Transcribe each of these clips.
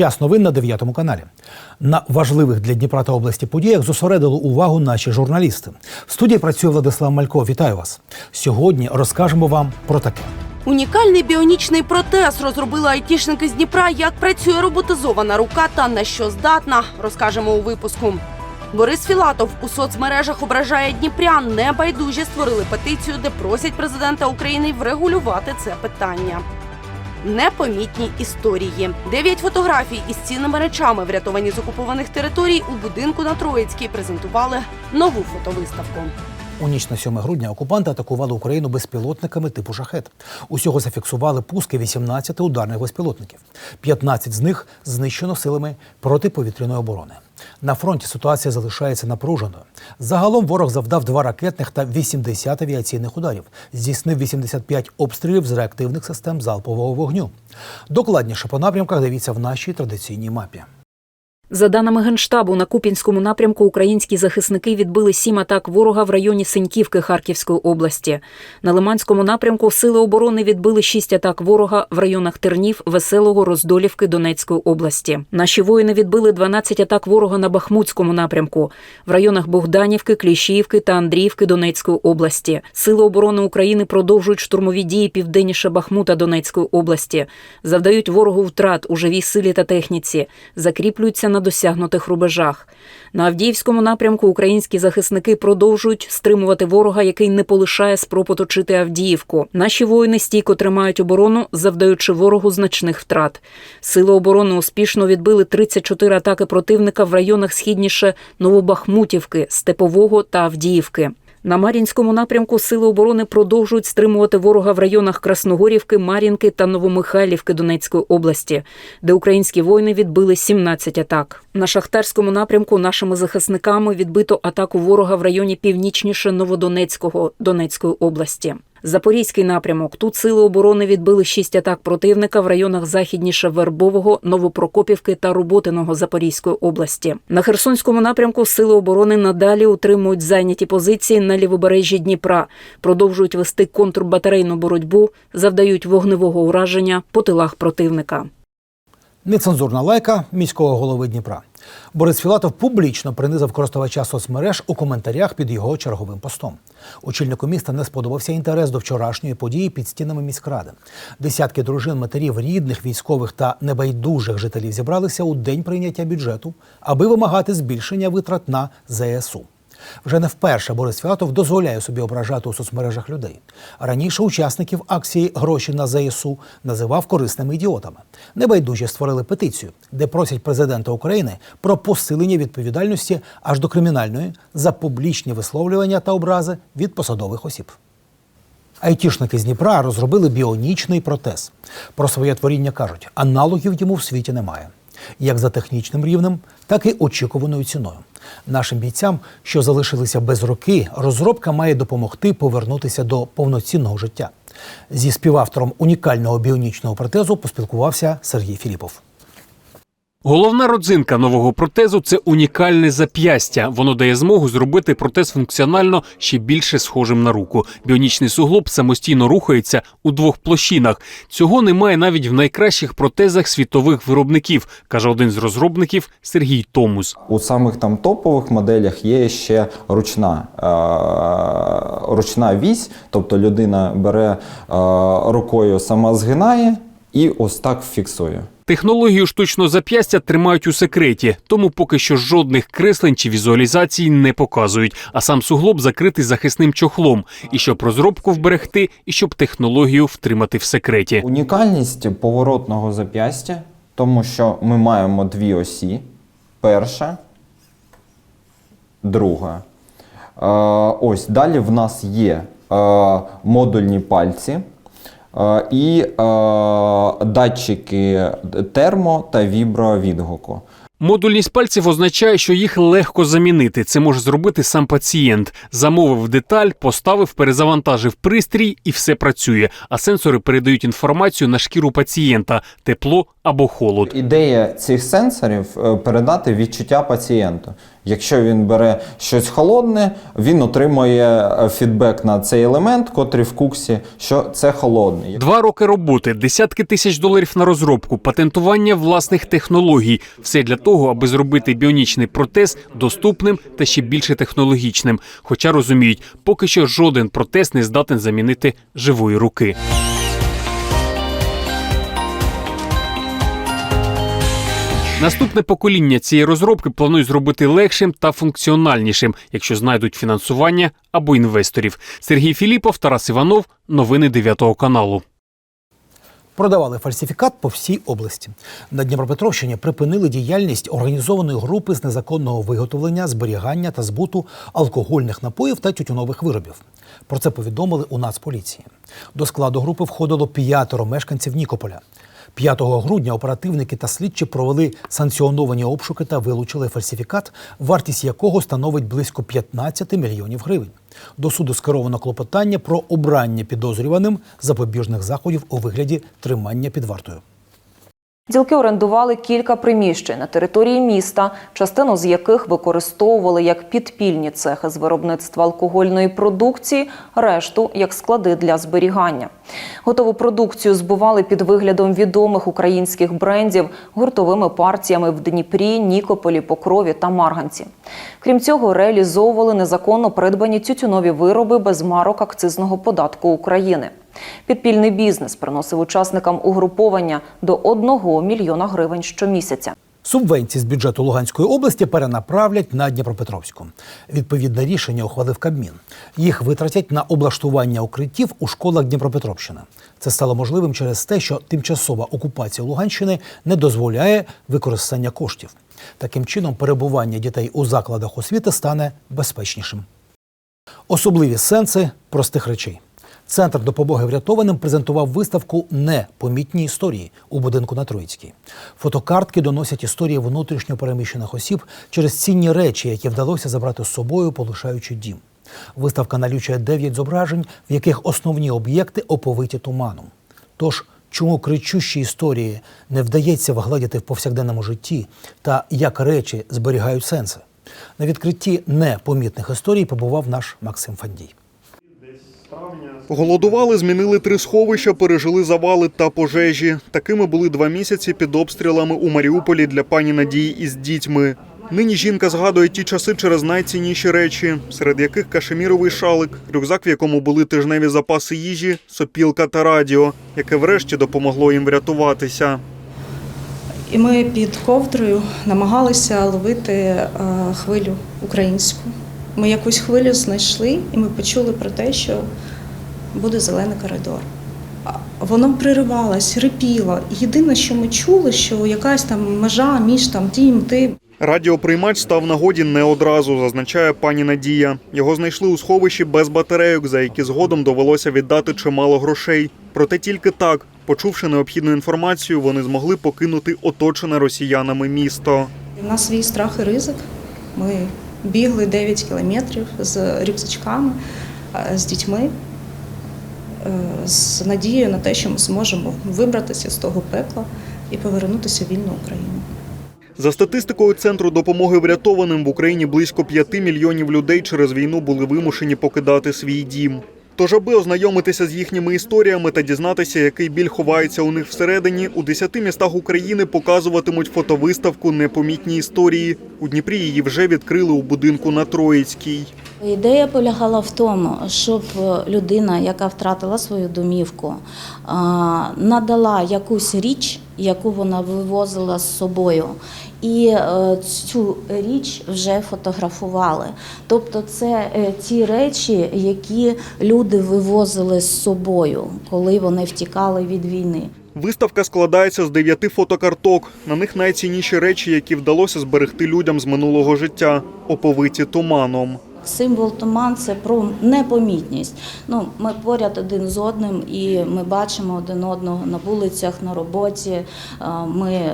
Час новин на 9 каналі. На важливих для Дніпра та області подіях зосередили увагу наші журналісти. В студії працює Владислав Малько. Вітаю вас. Сьогодні розкажемо вам про таке. Унікальний біонічний протез розробили айтішники з Дніпра. Як працює роботизована рука та на що здатна, розкажемо у випуску. Борис Філатов у соцмережах ображає Дніпрян. Небайдужі створили петицію, де просять президента України врегулювати це питання. Непомітні історії. Дев'ять фотографій із цінними речами, врятовані з окупованих територій, у будинку на Троїцькій презентували нову фотовиставку. У ніч на 7 грудня окупанти атакували Україну безпілотниками типу шахет. Усього зафіксували пуски 18 ударних безпілотників. 15 з них знищено силами протиповітряної оборони. На фронті ситуація залишається напруженою. Загалом ворог завдав два ракетних та 80 авіаційних ударів, здійснив 85 обстрілів з реактивних систем залпового вогню. Докладніше по напрямках дивіться в нашій традиційній мапі. За даними Генштабу, на Купінському напрямку українські захисники відбили сім атак ворога в районі Синьківки Харківської області. На Лиманському напрямку сили оборони відбили шість атак ворога в районах Тернів, Веселого, Роздолівки Донецької області. Наші воїни відбили 12 атак ворога на Бахмутському напрямку в районах Богданівки, Кліщіївки та Андріївки Донецької області. Сили оборони України продовжують штурмові дії південніше Бахмута Донецької області, завдають ворогу втрат у живій силі та техніці, закріплюються на досягнутих рубежах. На Авдіївському напрямку українські захисники продовжують стримувати ворога, який не полишає спроб оточити Авдіївку. Наші воїни стійко тримають оборону, завдаючи ворогу значних втрат. Сили оборони успішно відбили 34 атаки противника в районах східніше Новобахмутівки, Степового та Авдіївки. На Мар'їнському напрямку сили оборони продовжують стримувати ворога в районах Красногорівки, Мар'їнки та Новомихайлівки Донецької області, де українські воїни відбили 17 атак. На шахтарському напрямку нашими захисниками відбито атаку ворога в районі північніше Новодонецького Донецької області. Запорізький напрямок. Тут сили оборони відбили шість атак противника в районах західніше Вербового, Новопрокопівки та Роботиного Запорізької області. На Херсонському напрямку сили оборони надалі утримують зайняті позиції на лівобережжі Дніпра, продовжують вести контрбатарейну боротьбу, завдають вогневого ураження по тилах противника. Нецензурна лайка міського голови Дніпра. Борис Філатов публічно принизив користувача соцмереж у коментарях під його черговим постом. Очільнику міста не сподобався інтерес до вчорашньої події під стінами міськради. Десятки дружин, матерів, рідних, військових та небайдужих жителів зібралися у день прийняття бюджету, аби вимагати збільшення витрат на ЗСУ. Вже не вперше Борис Філатов дозволяє собі ображати у соцмережах людей. Раніше учасників акції Гроші на ЗСУ називав корисними ідіотами. Небайдужі створили петицію, де просять президента України про посилення відповідальності аж до кримінальної за публічні висловлювання та образи від посадових осіб. Айтішники з Дніпра розробили біонічний протез. Про своє творіння кажуть, аналогів йому в світі немає. Як за технічним рівнем, так і очікуваною ціною. Нашим бійцям, що залишилися без роки, розробка має допомогти повернутися до повноцінного життя. Зі співавтором унікального біонічного протезу поспілкувався Сергій Філіпов. Головна родзинка нового протезу це унікальне зап'ястя. Воно дає змогу зробити протез функціонально ще більше схожим на руку. Біонічний суглоб самостійно рухається у двох площинах. Цього немає навіть в найкращих протезах світових виробників, каже один з розробників Сергій Томус. У самих там топових моделях є ще ручна, е, ручна вісь, тобто людина бере е, рукою, сама згинає і ось так фіксує. Технологію штучного зап'ястя тримають у секреті, тому поки що жодних креслень чи візуалізацій не показують. А сам суглоб закритий захисним чохлом. І щоб розробку вберегти, і щоб технологію втримати в секреті. Унікальність поворотного зап'ястя, тому що ми маємо дві осі. Перша, друга. Е, ось далі в нас є е, модульні пальці. І датчики термо та вібровідгуку. Модульність пальців означає, що їх легко замінити. Це може зробити сам пацієнт. Замовив деталь, поставив, перезавантажив пристрій і все працює. А сенсори передають інформацію на шкіру пацієнта тепло або холод. Ідея цих сенсорів е, передати відчуття пацієнту. Якщо він бере щось холодне, він отримує е, фідбек на цей елемент, котрий в куксі, що це холодний. Два роки роботи, десятки тисяч доларів на розробку, патентування власних технологій все для того, аби зробити біонічний протез доступним та ще більше технологічним. Хоча розуміють, поки що жоден протез не здатен замінити живої руки. Наступне покоління цієї розробки планують зробити легшим та функціональнішим, якщо знайдуть фінансування або інвесторів. Сергій Філіпов, Тарас Іванов, новини 9 каналу. Продавали фальсифікат по всій області. На Дніпропетровщині припинили діяльність організованої групи з незаконного виготовлення, зберігання та збуту алкогольних напоїв та тютюнових виробів. Про це повідомили у Нацполіції. До складу групи входило п'ятеро мешканців Нікополя. 5 грудня оперативники та слідчі провели санкціоновані обшуки та вилучили фальсифікат, вартість якого становить близько 15 мільйонів гривень. До суду скеровано клопотання про обрання підозрюваним запобіжних заходів у вигляді тримання під вартою. Ділки орендували кілька приміщень на території міста, частину з яких використовували як підпільні цехи з виробництва алкогольної продукції, решту як склади для зберігання. Готову продукцію збували під виглядом відомих українських брендів гуртовими партіями в Дніпрі, Нікополі, Покрові та Марганці. Крім цього, реалізовували незаконно придбані тютюнові вироби без марок акцизного податку України. Підпільний бізнес приносив учасникам угруповання до 1 мільйона гривень щомісяця. Субвенції з бюджету Луганської області перенаправлять на Дніпропетровську. Відповідне рішення ухвалив Кабмін. Їх витратять на облаштування укриттів у школах Дніпропетровщини. Це стало можливим через те, що тимчасова окупація Луганщини не дозволяє використання коштів. Таким чином, перебування дітей у закладах освіти стане безпечнішим. Особливі сенси простих речей. Центр допомоги врятованим презентував виставку Непомітні історії у будинку на Троїцькій. Фотокартки доносять історії внутрішньо переміщених осіб через цінні речі, які вдалося забрати з собою, полишаючи дім. Виставка налічує 9 зображень, в яких основні об'єкти оповиті туманом. Тож, чому кричущі історії не вдається вгладіти в повсякденному житті та як речі зберігають сенси? На відкритті непомітних історій побував наш Максим Фандій. Голодували, змінили три сховища, пережили завали та пожежі. Такими були два місяці під обстрілами у Маріуполі для пані Надії із дітьми. Нині жінка згадує ті часи через найцінніші речі, серед яких кашеміровий шалик, рюкзак, в якому були тижневі запаси їжі, сопілка та радіо, яке врешті допомогло їм врятуватися. І ми під ковдрою намагалися ловити е, хвилю українську. Ми якусь хвилю знайшли, і ми почули про те, що буде зелений коридор. Воно приривалось, рипіло. Єдине, що ми чули, що якась там межа між там тим, тим. Радіоприймач став нагоді не одразу, зазначає пані Надія. Його знайшли у сховищі без батарейок, за які згодом довелося віддати чимало грошей. Проте тільки так, почувши необхідну інформацію, вони змогли покинути оточене росіянами місто. У нас свій страх і ризик. Ми бігли 9 кілометрів з рюкзачками, е, з дітьми, з надією на те, що ми зможемо вибратися з того пекла і повернутися в вільну Україну. За статистикою центру допомоги врятованим в Україні близько 5 мільйонів людей через війну були вимушені покидати свій дім. Тож, аби ознайомитися з їхніми історіями та дізнатися, який біль ховається у них всередині, у 10 містах України показуватимуть фотовиставку Непомітні історії. У Дніпрі її вже відкрили у будинку на Троїцькій. Ідея полягала в тому, щоб людина, яка втратила свою домівку, надала якусь річ, яку вона вивозила з собою. І е, цю річ вже фотографували. Тобто, це е, ті речі, які люди вивозили з собою, коли вони втікали від війни. Виставка складається з дев'яти фотокарток. На них найцінніші речі, які вдалося зберегти людям з минулого життя, оповиті туманом. Символ туман це про непомітність. Ну, ми поряд один з одним, і ми бачимо один одного на вулицях, на роботі. Е, Ми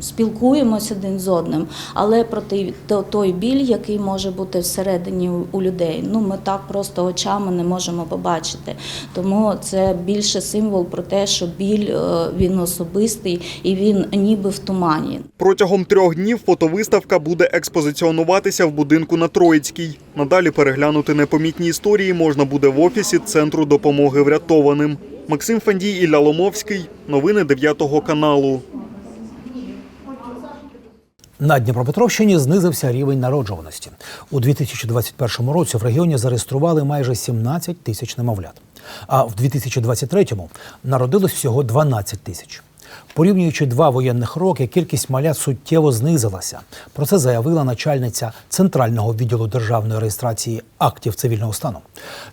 спілкуємось один з одним, але про той, то- той біль, який може бути всередині у, у людей, ну ми так просто очами не можемо побачити. Тому це більше символ про те, що біль е, він особистий і він ніби в тумані. Протягом трьох днів фотовиставка буде експозиціонуватися в будинку на Троїцькій. Надалі переглянути непомітні історії можна буде в офісі Центру допомоги врятованим. Максим Фандій Ілля Ломовський. Новини 9 каналу. На Дніпропетровщині знизився рівень народжуваності. У 2021 році в регіоні зареєстрували майже 17 тисяч немовлят. А в 2023-му народилось всього 12 тисяч. Порівнюючи два воєнних роки, кількість малят суттєво знизилася. Про це заявила начальниця центрального відділу державної реєстрації актів цивільного стану.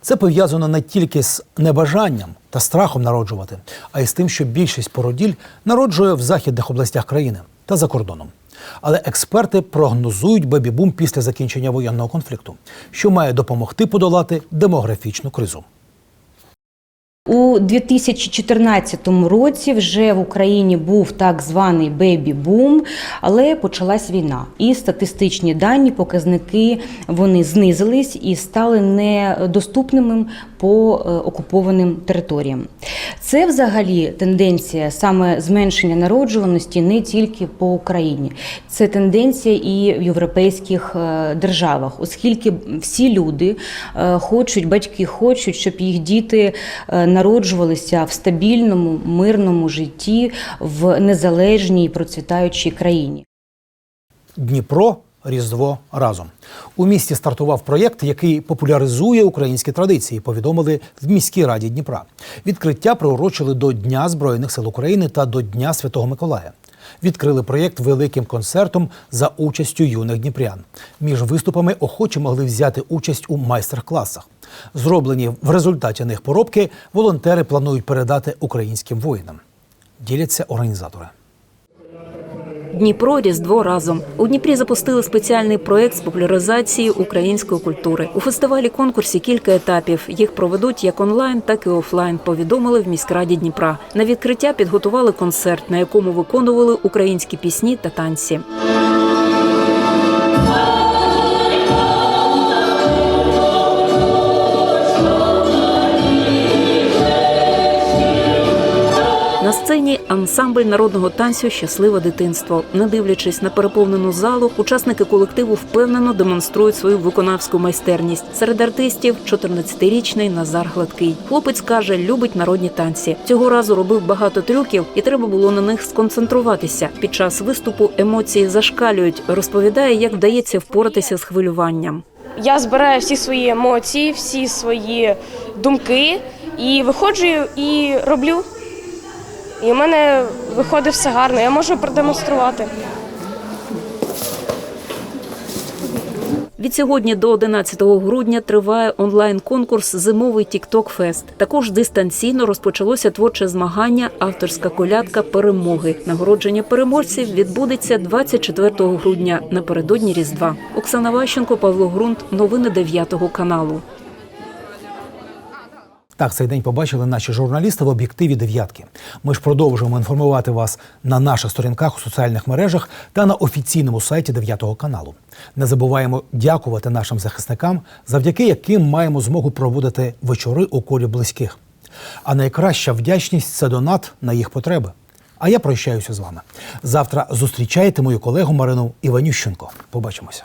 Це пов'язано не тільки з небажанням та страхом народжувати, а й з тим, що більшість породіль народжує в західних областях країни та за кордоном. Але експерти прогнозують бебі-бум після закінчення воєнного конфлікту, що має допомогти подолати демографічну кризу. У 2014 році вже в Україні був так званий бебі-бум, але почалась війна. І статистичні дані, показники вони знизились і стали недоступними по е, окупованим територіям. Це взагалі тенденція саме зменшення народжуваності не тільки по Україні. Це тенденція і в європейських е, державах, оскільки всі люди е, хочуть, батьки хочуть, щоб їх діти е, народжувалися в стабільному, мирному житті в незалежній процвітаючій країні. Дніпро Різдво разом у місті стартував проєкт, який популяризує українські традиції. Повідомили в міській раді Дніпра. Відкриття приурочили до Дня Збройних сил України та до Дня Святого Миколая. Відкрили проєкт великим концертом за участю юних дніпрян. Між виступами охочі могли взяти участь у майстер-класах. Зроблені в результаті них поробки волонтери планують передати українським воїнам. Діляться організатори. Дніпро Різдво разом у Дніпрі запустили спеціальний проект з популяризації української культури. У фестивалі конкурсі кілька етапів. Їх проведуть як онлайн, так і офлайн. Повідомили в міськраді Дніпра. На відкриття підготували концерт, на якому виконували українські пісні та танці. Сцені ансамбль народного танцю Щасливе дитинство. Не дивлячись на переповнену залу, учасники колективу впевнено демонструють свою виконавську майстерність. Серед артистів 14-річний Назар Гладкий. Хлопець каже, любить народні танці. Цього разу робив багато трюків, і треба було на них сконцентруватися. Під час виступу емоції зашкалюють. Розповідає, як вдається впоратися з хвилюванням. Я збираю всі свої емоції, всі свої думки і виходжу і роблю. І в мене виходить все гарно, я можу продемонструвати. Від сьогодні до 11 грудня триває онлайн-конкурс Зимовий Тікток Фест. Також дистанційно розпочалося творче змагання Авторська колядка перемоги. Нагородження переможців відбудеться 24 грудня напередодні Різдва. Оксана Ващенко, Павло Грунт. Новини 9 каналу. Так, цей день побачили наші журналісти в об'єктиві дев'ятки. Ми ж продовжуємо інформувати вас на наших сторінках у соціальних мережах та на офіційному сайті 9 каналу. Не забуваємо дякувати нашим захисникам, завдяки яким маємо змогу проводити вечори у колі близьких. А найкраща вдячність це донат на їх потреби. А я прощаюся з вами. Завтра зустрічайте мою колегу Марину Іванющенко. Побачимося.